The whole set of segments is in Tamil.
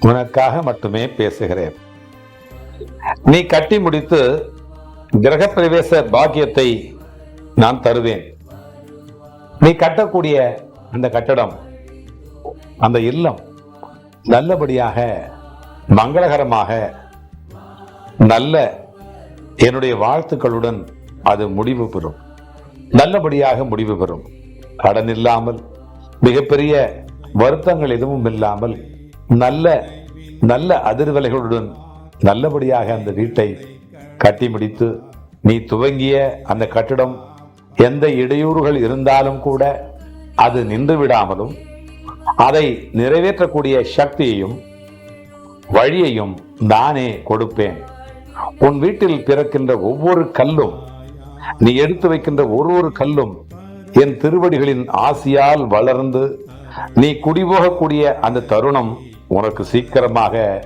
உனக்காக மட்டுமே பேசுகிறேன். நீ கட்டி முடித்து கிரகப்பிரவேச பாக்கியத்தை நான் தருவேன். நீ கட்டக்கூடிய அந்த கட்டடம் அந்த இல்லம் நல்லபடியாக மங்களகரமாக நல்ல என்னுடைய வாழ்த்துக்களுடன் அது முடிவு பெறும். நல்லபடியாக முடிவு பெறும். கடன் இல்லாமல் மிகப்பெரிய வருத்தங்கள் எதுவும் இல்லாமல் நல்ல நல்ல அதிர்வலைகளுடன் நல்லபடியாக அந்த வீட்டை கட்டி முடித்து நீ துவங்கிய அந்த கட்டிடம் எந்த இடையூறுகள் இருந்தாலும் கூட அது நின்று விடாமலும் அதை நிறைவேற்றக்கூடிய சக்தியையும் வழியையும் நானே கொடுப்பேன். உன் வீட்டில் பிறக்கின்ற ஒவ்வொரு கல்லும் நீ எடுத்து வைக்கின்ற ஒரு ஒரு கல்லும் என் திருவடிகளின் ஆசியால் வளர்ந்து நீ குடிபோகக்கூடிய அந்த தருணம் உனக்கு சீக்கிரமாக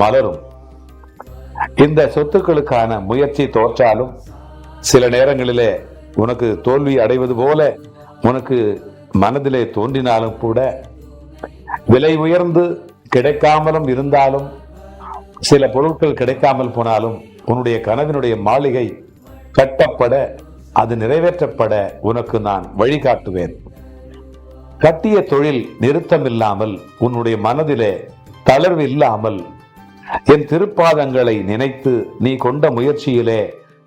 மலரும். இந்த சொத்துக்களுக்கான முயற்சி தோற்றாலும் சில நேரங்களிலே உனக்கு தோல்வி அடைவது போல உனக்கு மனதிலே தோன்றினாலும் கூட விலை உயர்ந்து கிடைக்காமலும் இருந்தாலும் சில பொருட்கள் கிடைக்காமல் போனாலும் உன்னுடைய கனவினுடைய மாளிகை கட்டப்பட அது நிறைவேற்றப்பட உனக்கு நான் வழிகாட்டுவேன். கட்டிய தொழில் நிறுத்தமில்லாமல் உன்னுடைய மனதிலே தளர்வு இல்லாமல் என் திருப்பாதங்களை நினைத்து நீ கொண்ட முயற்சியிலே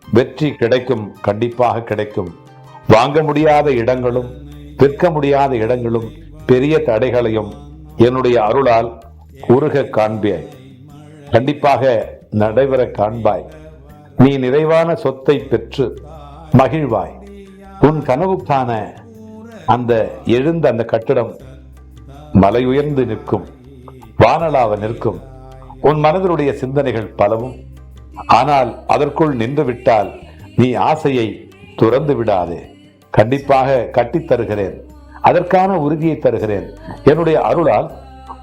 வெற்றி கிடைக்கும் கண்டிப்பாக கிடைக்கும். வாங்க முடியாத இடங்களும் விற்க முடியாத இடங்களும் பெரிய தடைகளையும் என்னுடைய அருளால் உருக காண்பாய் கண்டிப்பாக நடைபெற காண்பாய். நீ நிறைவான சொத்தை பெற்று மகிழ்வாய். உன் கனவுக்கான அந்த எழுந்த அந்த கட்டிடம் மலை உயர்ந்து நிற்கும் வானலாவ நிற்கும். உன் மனதினுடைய சிந்தனைகள் பலவும் ஆனால் அதற்குள் நின்று விட்டால் நீ ஆசையை துறந்து விடாதே. கண்டிப்பாக கட்டித் தருகிறேன் அதற்கான உறுதியை தருகிறேன். என்னுடைய அருளால்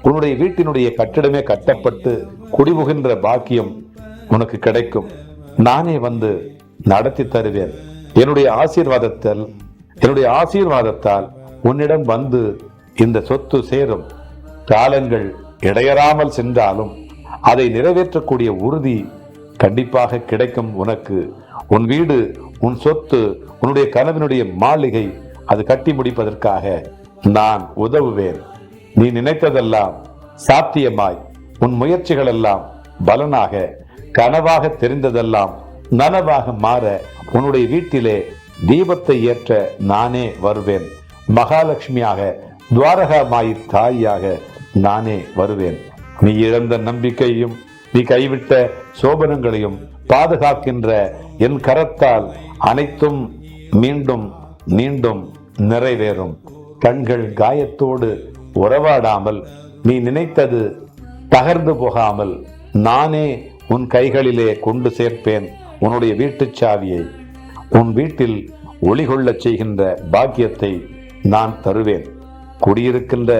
உன்னுடைய வீட்டினுடைய கட்டிடமே கட்டப்பட்டு குடிபுகின்ற பாக்கியம் உனக்கு கிடைக்கும். நானே வந்து நடத்தி தருவேன். என்னுடைய ஆசீர்வாதத்தில் என்னுடைய ஆசீர்வாதத்தால் உன்னிடம் வந்து இந்த சொத்து சேரும். காலங்கள் இடையறாமல் சென்றாலும் அதை நிறைவேற்றக்கூடிய உறுதி கண்டிப்பாக கிடைக்கும் உனக்கு. உன் வீடு உன் சொத்து உன்னுடைய கனவினுடைய மாளிகை அது கட்டி முடிப்பதற்காக நான் உதவுவேன். நீ நினைத்ததெல்லாம் சாத்தியமாய். உன் முயற்சிகள் எல்லாம் பலனாக கனவாக தெரிந்ததெல்லாம் நனவாக மாற உன்னுடைய வீட்டிலே தீபத்தை ஏற்ற நானே வருவேன். மகாலட்சுமியாக துவாரகாமாயி தாயாக நானே வருவேன். நீ இழந்த நம்பிக்கையும் நீ கைவிட்ட சோபனங்களையும் பாதுகாக்கின்ற என் கரத்தால் அனைத்தும் மீண்டும் மீண்டும் நிறைவேறும். கண்கள் காயத்தோடு உறவாடாமல் நீ நினைத்தது தகர்ந்து போகாமல் நானே உன் கைகளிலே கொண்டு சேர்ப்பேன். உன்னுடைய வீட்டுச் சாவியை உன் வீட்டில் ஒளி கொள்ளச் செய்கின்ற பாக்கியத்தை நான் தருவேன். குடியிருக்கின்ற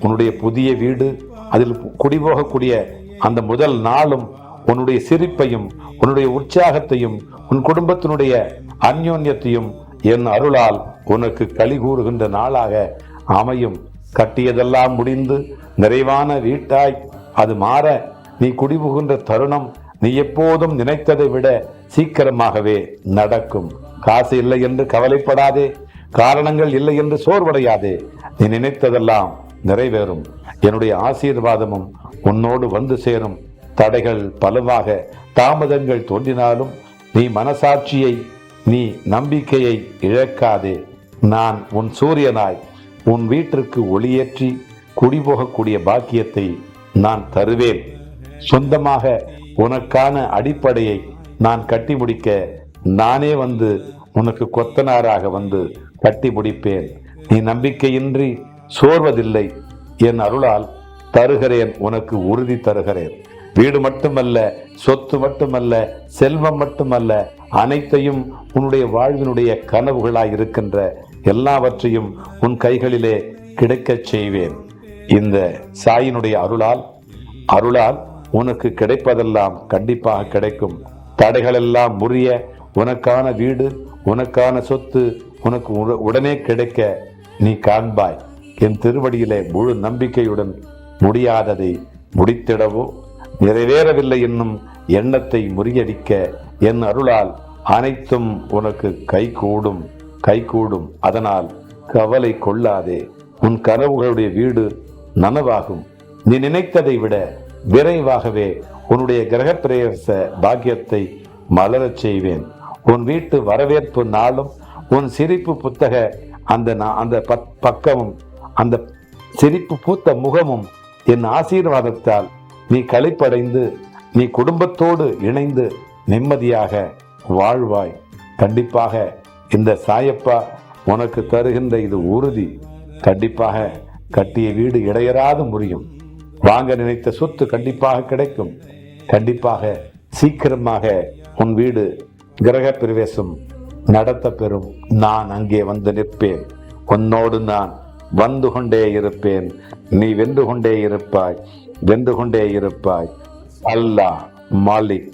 உன்னுடைய புதிய வீடு அதில் குடிபோகக்கூடிய அந்த முதல் நாளும் உன்னுடைய சிரிப்பையும் உன்னுடைய உற்சாகத்தையும் உன் குடும்பத்தினுடைய அந்யோன்யத்தையும் என் அருளால் உனக்கு களி கூறுகின்ற நாளாக அமையும். கட்டியதெல்லாம் முடிந்து நிறைவான வீட்டாய் அது மாற நீ குடிபுகின்ற தருணம் நீ எப்போதும் நினைத்ததை விட சீக்கிரமாகவே நடக்கும். காசு இல்லை என்று கவலைப்படாதே. காரணங்கள் இல்லை என்று சோர்வடையாதே. நீ நினைத்ததெல்லாம் நிறைவேறும். என்னுடைய ஆசீர்வாதமும் உன்னோடு வந்து சேரும். தடைகள் பலவாக தாமதங்கள் தோன்றினாலும் நீ மனசாட்சியை நீ நம்பிக்கையை இழக்காதே. நான் உன் சூரியனாய் உன் வீட்டிற்கு ஒளியேற்றி குடிபோகக்கூடிய பாக்கியத்தை நான் தருவேன். சொந்தமாக உனக்கான அடிப்படையை நான் கட்டி முடிக்க நானே வந்து உனக்கு கொத்தனாராக வந்து கட்டி முடிப்பேன். நீ நம்பிக்கையின்றி சோர்வதில்லை. என் அருளால் தருகிறேன் உனக்கு உறுதி தருகிறேன். வீடு மட்டுமல்ல சொத்து மட்டுமல்ல செல்வம் மட்டுமல்ல அனைத்தையும் உன்னுடைய வாழ்வினுடைய கனவுகளாய் இருக்கின்ற எல்லாவற்றையும் உன் கைகளிலே கிடைக்கச் செய்வேன். இந்த சாயினுடைய அருளால் அருளால் உனக்கு கிடைப்பதெல்லாம் கண்டிப்பாக கிடைக்கும். தடைகளெல்லாம் முறிய உனக்கான வீடு உனக்கான சொத்து உனக்கு உடனே கிடைக்க நீ காண்பாய். என் திருவடியிலே முழு நம்பிக்கையுடன் முடியாததை முடித்திடவோ? நிறைவேறவில்லை என்னும் எண்ணத்தை முறியடிக்க என் அருளால் அனைத்தும் உனக்கு கைகூடும் கைகூடும். அதனால் கவலை கொள்ளாதே. உன் கனவுகளுடைய வீடு நனவாகும். நீ நினைத்ததை விட விரைவாகவே உன்னுடைய கிரகப்பிரவேச பாக்கியத்தை மலரச் செய்வேன். உன் வீட்டு வரவேற்பு நாளும் உன் சிரிப்பு புத்தக அந்த அந்த பக்கமும் அந்த சிரிப்பு பூத்த முகமும் என் ஆசீர்வாதத்தால் நீ களைப்படைந்து நீ குடும்பத்தோடு இணைந்து நிம்மதியாக வாழ்வாய். கண்டிப்பாக இந்த சாயப்பா உனக்கு தருகின்ற இது உறுதி. கண்டிப்பாக கட்டிய வீடு இடையறாது முடியும் வாங்க நினைத்த சொத்து கண்டிப்பாக கிடைக்கும். கண்டிப்பாக சீக்கிரமாக உன் வீடு கிரக பிரவேசம் நடத்த பெறும் நான் அங்கே வந்து நிற்பேன். உன்னோடு நான் வந்து கொண்டே இருப்பேன். நீ வென்று கொண்டே இருப்பாய். வென்று கொண்டே இருப்பாய். அல்லாஹ் மாலிக்.